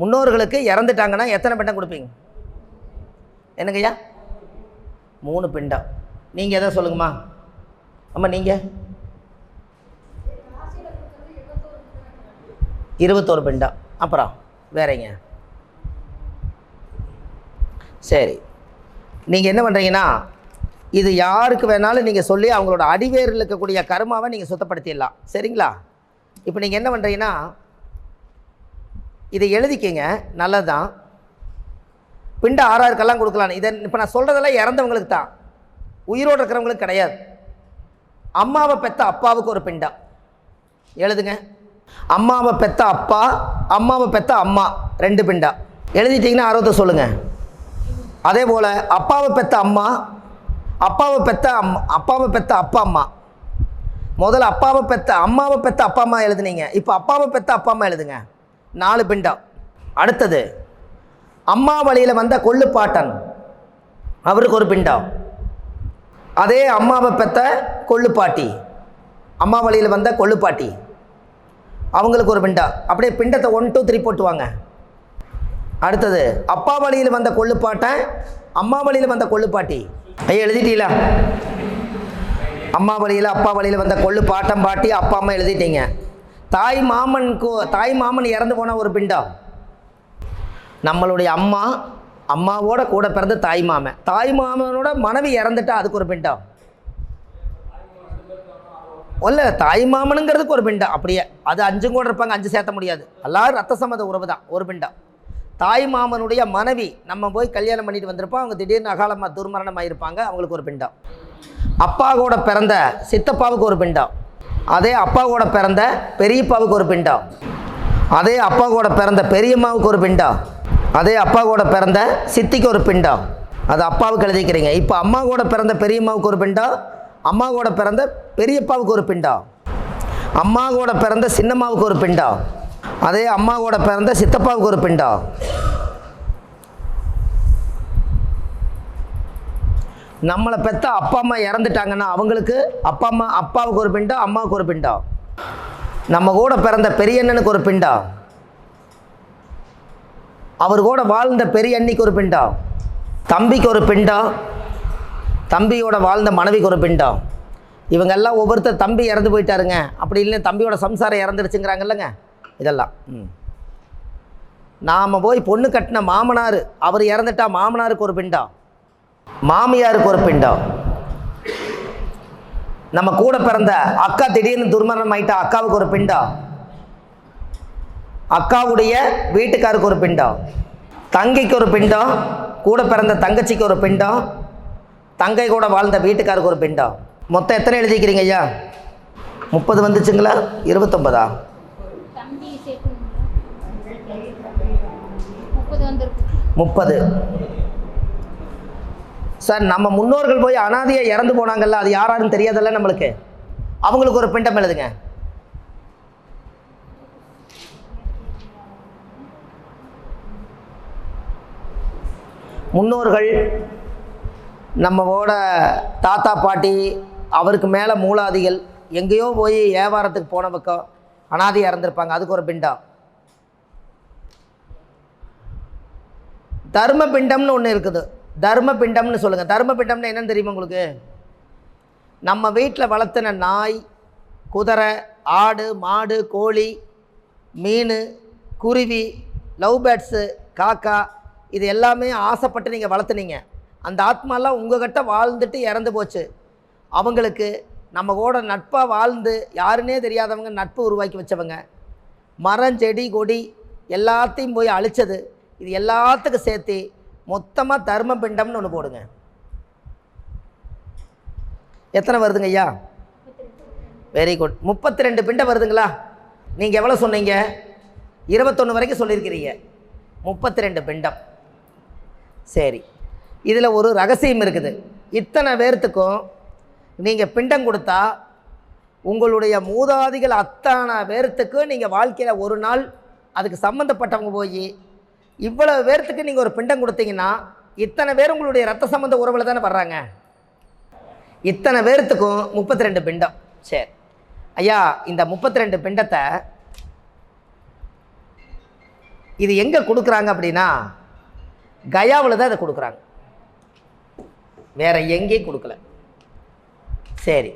முன்னோர்களுக்கு இறந்துட்டாங்கன்னா எத்தனை பிண்டம் கொடுப்பீங்க? என்னங்கய்யா? மூணு பிண்டம் நீங்கள் எதை சொல்லுங்கம்மா? அம்மா நீங்கள் இருபத்தோரு பிண்டம் அப்புறம் வேறங்க. சரி. நீங்கள் என்ன பண்ணுறீங்கன்னா இது யாருக்கு வேணாலும் நீங்கள் சொல்லி அவங்களோட அடிவேரில் இருக்கக்கூடிய கருமாவை நீங்கள் சுத்தப்படுத்திடலாம். சரிங்களா? இப்போ நீங்கள் என்ன பண்ணுறீங்கன்னா இதை எழுதிக்கிங்க நல்லது தான் பிண்ட ஆறாருக்கெல்லாம் கொடுக்கலாம். இதை இப்போ நான் சொல்கிறதெல்லாம் இறந்தவங்களுக்கு தான். உயிரோடு இருக்கிறவங்களுக்கு கிடையாது. அம்மாவை பெத்த அப்பாவுக்கு ஒரு பிண்டம் எழுதுங்க. அம்மாவை பெத்த அப்பா அம்மாவை பெத்த அம்மா ரெண்டு பிண்டா. எழுதிட்டிங்கன்னா அறுபத்தை சொல்லுங்கள் அதே போல் அப்பாவை பெத்த அம்மா அப்பாவை பெத்த அம்மா அப்பாவை பெத்த அப்பா அம்மா. முதல்ல அப்பாவை பெத்த அம்மாவை பெத்த அப்பா அம்மா எழுதுனீங்க. இப்போ அப்பாவை பெத்த அப்பா அம்மா எழுதுங்க. நாலு பிண்டம் அடுத்தது அம்மா வழியில் வந்த கொள்ளுப்பாட்டன். அவருக்கு ஒரு பிண்டம் அதே அம்மாவை பெத்த கொள்ளுப்பாட்டி. அம்மா வழியில் வந்த கொள்ளுப்பாட்டி. அவங்களுக்கு ஒரு பிண்டம் அப்படியே பிண்டத்தை ஒன் டூ த்ரீ போட்டுவாங்க. அடுத்தது அப்பா வழியில் வந்த கொள்ளுப்பாட்டன் அம்மா வழியில் வந்த கொள்ளுப்பாட்டி. ஐயா எழுதிட்டீங்களா? அம்மா வழியில் அப்பா வழியில் வந்த கொள்ளு பாட்டம் பாட்டி அப்பா அம்மா எழுதிட்டீங்க. தாய் மாமன் தாய் மாமன் இறந்து போன ஒரு பிண்டம். நம்மளுடைய அம்மா அம்மாவோட கூட பிறந்த தாய் மாமன். தாய் மாமனோட மனைவி இறந்துட்டா அதுக்கு ஒரு பிண்டம். ஒல்ல தாய் மாமனுங்கிறதுக்கு ஒரு பிண்டம். அப்படியே அது அஞ்சும் கூட இருப்பாங்க அஞ்சு சேர்த்த முடியாது. எல்லாரும் ரத்த சம்மத உறவு தான் ஒரு பிண்டம். தாய் மாமனுடைய மனைவி நம்ம போய் கல்யாணம் பண்ணிட்டு வந்திருப்போம் அவங்க திடீர்னு அகாலமாக துர்மரணம் இருப்பாங்க அவங்களுக்கு ஒரு பிண்டம். அப்பா கூட பிறந்த சித்தப்பாவுக்கு ஒரு பிண்டம். அதே அப்பா கூட பிறந்த பெரியப்பாவுக்கு ஒரு பிண்டம் அதே அப்பா கூட பிறந்த பெரியம்மாவுக்கு ஒரு பிண்டம் அதே அப்பா கூட பிறந்த சித்திக்கு ஒரு பிண்டம் அது அப்பாவுக்கு எழுதிக்கிறீங்க. இப்போ அம்மா கூட பிறந்த பெரியம்மாவுக்கு ஒரு பிண்டம் அம்மா கூட பிறந்த பெரியப்பாவுக்கு ஒரு பிண்டம் அம்மா கூட பிறந்த சின்னம்மாவுக்கு ஒரு பிண்டம் அதே அம்மா கூட பிறந்த சித்தப்பாவுக்கு ஒரு பிண்டம் நம்மளை பெற்ற அப்பா அம்மா இறந்துட்டாங்கன்னா அவங்களுக்கு அப்பா அம்மா அப்பாவுக்கு ஒரு பிண்டம் அம்மாவுக்கு ஒரு பிண்டம் நம்ம கூட பிறந்த பெரியண்ணனுக்கு ஒரு பிண்டம் அவர் கூட வாழ்ந்த பெரியண்ணிக்கு ஒரு பிண்டம் தம்பிக்கு ஒரு பிண்டம் தம்பியோட வாழ்ந்த மனைவிக்கு ஒரு பிண்டம் இவங்கெல்லாம் ஒவ்வொருத்தர் தம்பி இறந்து போயிட்டாருங்க. அப்படி இல்லை தம்பியோட சம்சாரம் இறந்துருச்சுங்கிறாங்கல்லங்க. இதெல்லாம் ம். நாம் போய் பொண்ணு கட்டின மாமனார் அவர் இறந்துட்டா மாமனாருக்கு ஒரு பிண்டம் மாமியாருக்கு ஒரு பிண்டம் நம்ம கூட பிறந்த அக்கா திடீர்னு துர்மரணம் ஆயிட்டா அக்காவுக்கு ஒரு பிண்டம் அக்காவுடைய வீட்டுக்காருக்கு ஒரு பிண்டம் தங்கைக்கு ஒரு பிண்டம் கூட பிறந்த தங்கச்சிக்கு ஒரு பிண்டம் தங்கை கூட வாழ்ந்த வீட்டுக்காருக்கு ஒரு பிண்டம் மொத்தம் எத்தனை எழுதிக்கிறீங்க ஐயா? முப்பது வந்துச்சுங்களா? இருபத்தொம்பதா முப்பது. சார் நம்ம முன்னோர்கள் போய் அனாதையாக இறந்து போனாங்கல்ல அது யாராருன்னு தெரியாதல்ல நம்மளுக்கு? அவங்களுக்கு ஒரு பிண்டம் எழுதுங்க. முன்னோர்கள் நம்மளோட தாத்தா பாட்டி அவருக்கு மேலே மூலாதிகள் எங்கேயோ போய் வியாபாரத்துக்கு போன பக்கம் அனாதையாக இறந்துருப்பாங்க. அதுக்கு ஒரு பிண்டம். தர்ம பிண்டம்னு ஒன்று இருக்குது. தர்ம பிண்டம்னு சொல்லுங்கள் தர்ம பிண்டம்னு தெரியுமா உங்களுக்கு? நம்ம வீட்டில் வளர்த்துன நாய் குதிரை ஆடு மாடு கோழி மீன் குருவி லவ் பேர்ட்ஸு காக்கா இது எல்லாமே ஆசைப்பட்டு நீங்கள் வளர்த்துனீங்க. அந்த ஆத்மாலாம் உங்ககிட்ட வாழ்ந்துட்டு இறந்து போச்சு. அவங்களுக்கு நம்ம கூட நட்பாக வாழ்ந்து யாருன்னே தெரியாதவங்க நட்பு உருவாக்கி வச்சவங்க. மரம் செடி கொடி எல்லாத்தையும் போய் அழிச்சது. இது எல்லாத்துக்கும் சேர்த்து மொத்தமாக தர்ம பிண்டம்னு ஒன்று போடுங்க. எத்தனை வருதுங்க ஐயா? வெரி குட் முப்பத்தி ரெண்டு பிண்டம் வருதுங்களா? நீங்கள் எவ்வளோ சொன்னீங்க? இருபத்தொன்று வரைக்கும் சொல்லியிருக்கிறீங்க. முப்பத்தி ரெண்டு பிண்டம். சரி. இதில் ஒரு ரகசியம் இருக்குது. இத்தனை பேர்த்துக்கும் நீங்கள் பிண்டம் கொடுத்தா உங்களுடைய மூதாதிகள் அத்தனை பேர்த்துக்கு நீங்கள் வாழ்க்கையில் ஒரு நாள் அதுக்கு சம்மந்தப்பட்டவங்க போய் இவ்வளவு பேர்த்துக்கு நீங்கள் ஒரு பிண்டம் கொடுத்தீங்கன்னா இத்தனை பேர் உங்களுடைய ரத்த சம்மந்த உறவில் தானே வர்றாங்க? இத்தனை பேர்த்துக்கும் முப்பத்தி ரெண்டு பிண்டம். சரி. ஐயா இந்த முப்பத்தி ரெண்டு பிண்டத்தை இது எங்கே கொடுக்குறாங்க அப்படின்னா கயாவில் தான் இதை கொடுக்குறாங்க. வேற எங்கேயும் கொடுக்கல. சரி.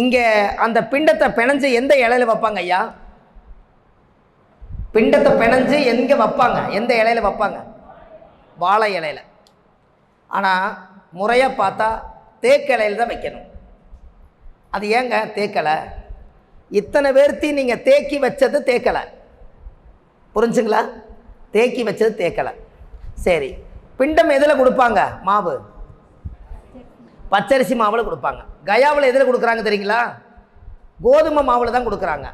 இங்கே அந்த பிண்டத்தை பிணைஞ்சு எந்த இலையில வைப்பாங்க ஐயா? பிண்டத்தை பிணைஞ்சு எங்கே வைப்பாங்க? எந்த இலையில வைப்பாங்க? வாழை இலையில. ஆனால் முறையாக பார்த்தா தேக்கு இலையில தான் வைக்கணும். அது ஏங்க தேக்கலை இத்தனை பேர்த்தையும் நீங்கள் தேக்கி வச்சது தேக்கலை புரிஞ்சுங்களா? தேக்கி வச்சது தேக்கலை சரி பிண்டம் எதில் கொடுப்பாங்க? மாவு. பச்சரிசி மாவில் கொடுப்பாங்க. கயாவில் எதில் கொடுக்குறாங்க தெரியுங்களா? கோதுமை மாவில் தான் கொடுக்குறாங்க.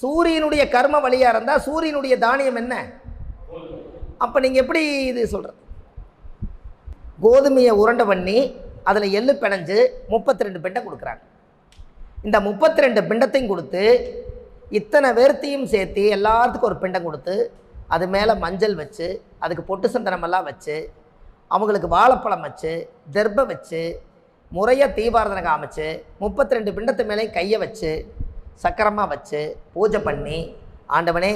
சூரியனுடைய கர்ம வழியாக இருந்தால் சூரியனுடைய தானியம் என்ன? அப்போ நீங்கள் எப்படி இது சொல்கிறது கோதுமையை உருண்டை பண்ணி அதில் எள்ளு பிணைஞ்சு முப்பத்தி ரெண்டு பிண்டம் கொடுக்குறாங்க. இந்த முப்பத்தி ரெண்டு பிண்டத்தையும் கொடுத்து இத்தனை பேர்த்தையும் சேர்த்து எல்லாத்துக்கும் ஒரு பிண்டம் கொடுத்து அது மேலே மஞ்சள் வச்சு அதுக்கு பொட்டு சந்தனமெல்லாம் வச்சு அவங்களுக்கு வாழைப்பழம் வச்சு தெர்பை வச்சு முறையாக தீபாரதனை காமிச்சு முப்பத்தி ரெண்டு பிண்டத்து மேலேயும் கையை வச்சு சக்கரமாக வச்சு பூஜை பண்ணி ஆண்டவனே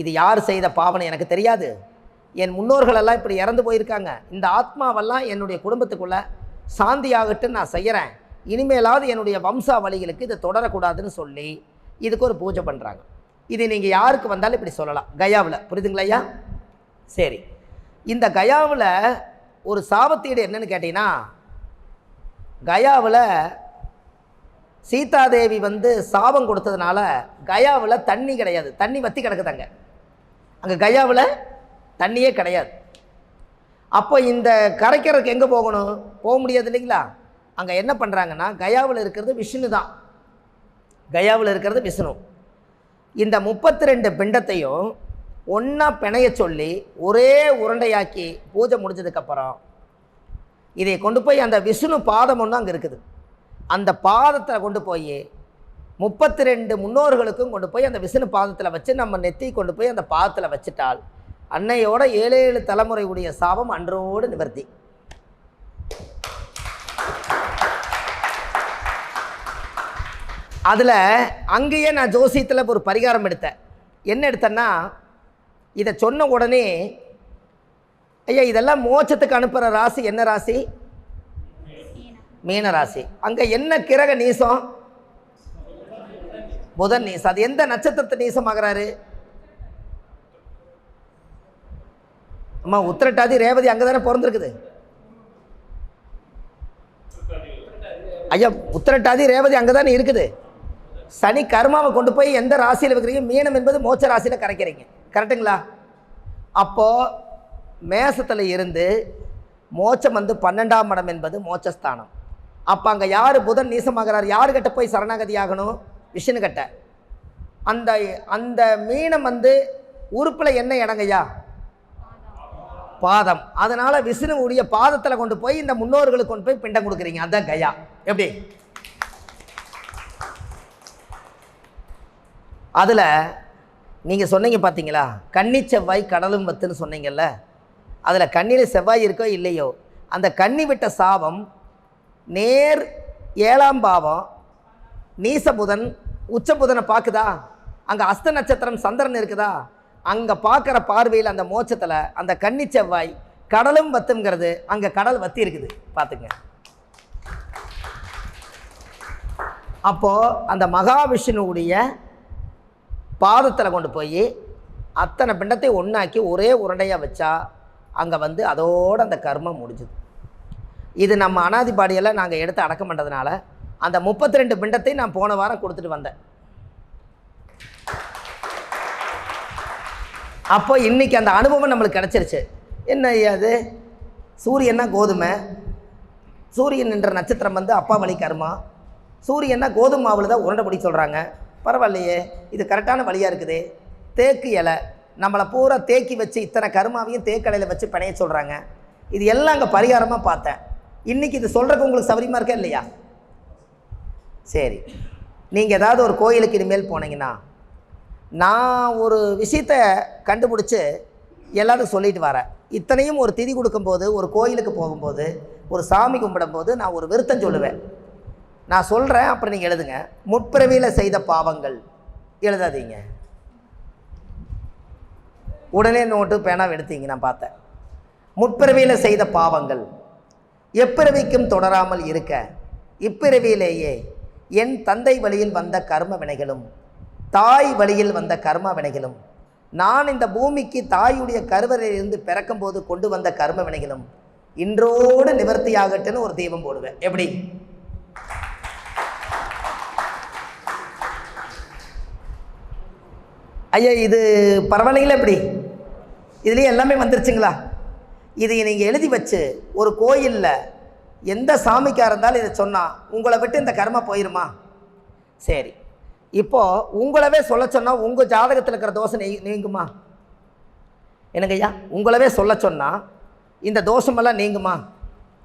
இது யார் செய்த பாவனை எனக்கு தெரியாது. என் முன்னோர்களெல்லாம் இப்படி இறந்து போயிருக்காங்க. இந்த ஆத்மாவெல்லாம் என்னுடைய குடும்பத்துக்குள்ளே சாந்தியாகட்டும் நான் செய்கிறேன் இனிமேலாவது என்னுடைய வம்சாவளிகளுக்கு இது தொடரக்கூடாதுன்னு சொல்லி இதுக்கு ஒரு பூஜை பண்ணுறாங்க இது நீங்கள் யாருக்கு வந்தாலும் இப்படி சொல்லலாம். கயாவில். புரியுதுங்களையா சரி. இந்த கயாவில் ஒரு சாபத்தீடு என்னன்னு கேட்டிங்கன்னா கயாவில் சீதாதேவி வந்து சாபம் கொடுத்ததுனால கயாவில் தண்ணி கிடையாது. தண்ணி வற்றி கிடக்குதாங்க. அங்கே கயாவில் தண்ணியே கிடையாது. அப்போ இந்த கரைக்கிறதுக்கு எங்கே போகணும்? போக முடியாது இல்லைங்களா? அங்கே என்ன பண்ணுறாங்கன்னா கயாவில் இருக்கிறது விஷ்ணு தான். கயாவில் இருக்கிறது விஷ்ணு. இந்த முப்பத்தி ரெண்டு பிண்டத்தையும் ஒன்றா பிணைய சொல்லி ஒரே உருண்டையாக்கி பூஜை முடிஞ்சதுக்கப்புறம் இதை கொண்டு போய் அந்த விஷ்ணு பாதம் ஒன்று அங்கே இருக்குது. அந்த பாதத்தில் கொண்டு போய் முப்பத்தி ரெண்டு முன்னோர்களுக்கும் கொண்டு போய் அந்த விஷ்ணு பாதத்தில் வச்சு நம்ம நெத்தி கொண்டு போய் அந்த பாதத்தில் வச்சுட்டால் அன்னையோட ஏழு ஏழு தலைமுறை உடைய சாபம் அன்றோடு நிவர்த்தி. அதில் அங்கேயே நான் ஜோசியத்தில் ஒரு பரிகாரம் எடுத்தேன். என்ன எடுத்தேன்னா இதை சொன்ன உடனே ஐயா இதெல்லாம் மோட்சத்துக்கு அனுப்புகிற ராசி என்ன ராசி? மீனராசி. அங்கே என்ன கிரக நீசம்? புதன் நீசம். அது எந்த நட்சத்திரத்தை நீசமாகறாரு? அம்மா உத்திரட்டாதி ரேவதி அங்கே தானே பிறந்திருக்குது. ஐயா உத்திரட்டாதி ரேவதி அங்கே தானே இருக்குது. சனி கர்மாவை கொண்டு போய் எந்த ராசியில் வைக்கிறீங்க? மீனம் என்பது மோட்ச ராசியில் கரைக்கிறீங்க. கரெக்டுங்களா அப்போது மேசத்தில் இருந்து மோட்சம் வந்து பன்னெண்டாம் இடம் என்பது மோட்சஸ்தானம். அப்போ அங்கே யார் புதன் நீசமாகிறார்? யாருக்கிட்ட போய் சரணாகதி ஆகணும் விஷ்ணுக்கிட்ட அந்த அந்த மீனம் வந்து உறுப்பில் என்ன இடங்கய்யா பாதம். அதனால் விஷ்ணுவுடைய பாதத்தில் கொண்டு போய் இந்த முன்னோர்களுக்கு கொண்டு போய் பிண்டம் கொடுக்குறீங்க. அதான் கயா. எப்படி? அதில் நீங்கள் சொன்னீங்க பார்த்தீங்களா கன்னி செவ்வாய் கடலும் வத்துன்னு சொன்னீங்கல்ல? அதில் கண்ணியில் செவ்வாய் இருக்கோ இல்லையோ? அந்த கன்னி விட்ட சாபம் நேர் ஏழாம் பாவம் நீசபுதன் உச்சபுதனை பார்க்குதா? அங்கே அஸ்த நட்சத்திரம் சந்திரன் இருக்குதா? அங்கே பார்க்குற பார்வையில் அந்த மோட்சத்தில் அந்த கன்னி செவ்வாய் கடலும் வத்துங்கிறது அங்கே கடல் வத்தி இருக்குது. பார்த்துங்க அப்போது அந்த மகாவிஷ்ணுவுடைய பாதத்தில் கொண்டு போய் அத்தனை பிண்டத்தை ஒன்றாக்கி ஒரே உருண்டையாக வச்சா அங்கே வந்து அதோட அந்த கர்மம் முடிஞ்சுது. இது நம்ம அனாதி பாடியெல்லாம் நாங்கள் எடுத்து அடக்கம் பண்ணுறதுனால அந்த முப்பத்தி ரெண்டு பிண்டத்தை நான் போன வாரம் கொடுத்துட்டு வந்தேன். அப்போ இன்றைக்கி அந்த அனுபவம் நம்மளுக்கு கிடச்சிருச்சு. என்ன அது சூரியன்னா கோதுமை. சூரியன் என்ற நட்சத்திரம் வந்து அப்பா வழி கர்மா. சூரியன்னா கோதுமை மாவில் தான் உருண்டை பிடி சொல்கிறாங்க பரவாயில்லையே இது கரெக்டான வழியாக இருக்குது. தேக்கு இலை. நம்மளை பூரா தேக்கி வச்சு இத்தனை கருமாவையும் தேக்கலையில் வச்சு பிணைய சொல்கிறாங்க இது எல்லாம் அங்கே பரிகாரமாக பார்த்தேன். இன்றைக்கி இது சொல்கிறதுக்கு உங்களுக்கு சௌரியமாக இருக்கா இல்லையா? சரி. நீங்கள் ஏதாவது ஒரு கோயிலுக்கு இனிமேல் போனீங்கன்னா நான் ஒரு விஷயத்தை கண்டுபிடிச்சி எல்லாத்துக்கும் சொல்லிட்டு வரேன். இத்தனையும் ஒரு திதி கொடுக்கும்போது ஒரு கோயிலுக்கு போகும்போது ஒரு சாமி கும்பிடும்போது நான் ஒரு விருத்தம் சொல்லுவேன். நான் சொல்கிறேன் அப்புறம் நீங்கள் எழுதுங்க. முற்பிறவியில் செய்த பாவங்கள். எழுதாதீங்க. உடனே நோட்டு பேனாவை எடுத்தீங்க நான் பார்த்தேன். முற்பிறவியில் செய்த பாவங்கள். எப்பிறவிக்கும் தொடராமல் இருக்க இப்பிறவியிலேயே என் தந்தை வழியில் வந்த கர்ம வினைகளும் தாய் வழியில் வந்த கர்ம வினைகளும் நான் இந்த பூமிக்கு தாயுடைய கருவறையிலிருந்து பிறக்கும்போது கொண்டு வந்த கர்ம வினைகளும் இன்றோடு நிவர்த்தியாகட்டுன்னு ஒரு தீபம் போடுவேன். எப்படி? ஐயா இது பரவாயில்லைங்களா எப்படி இதுலேயே எல்லாமே வந்துருச்சுங்களா? இதை நீங்கள் எழுதி வச்சு ஒரு கோயிலில் எந்த சாமிக்காக இருந்தாலும் இதை சொன்னால் உங்களை விட்டு இந்த கர்ம போயிருமா? சரி. இப்போது உங்களவே சொல்ல சொன்னால் உங்கள் ஜாதகத்தில் இருக்கிற தோஷம் நீ நீங்குமா? என்னங்கய்யா? உங்களவே சொல்ல சொன்னால் இந்த தோஷமெல்லாம் நீங்குமா?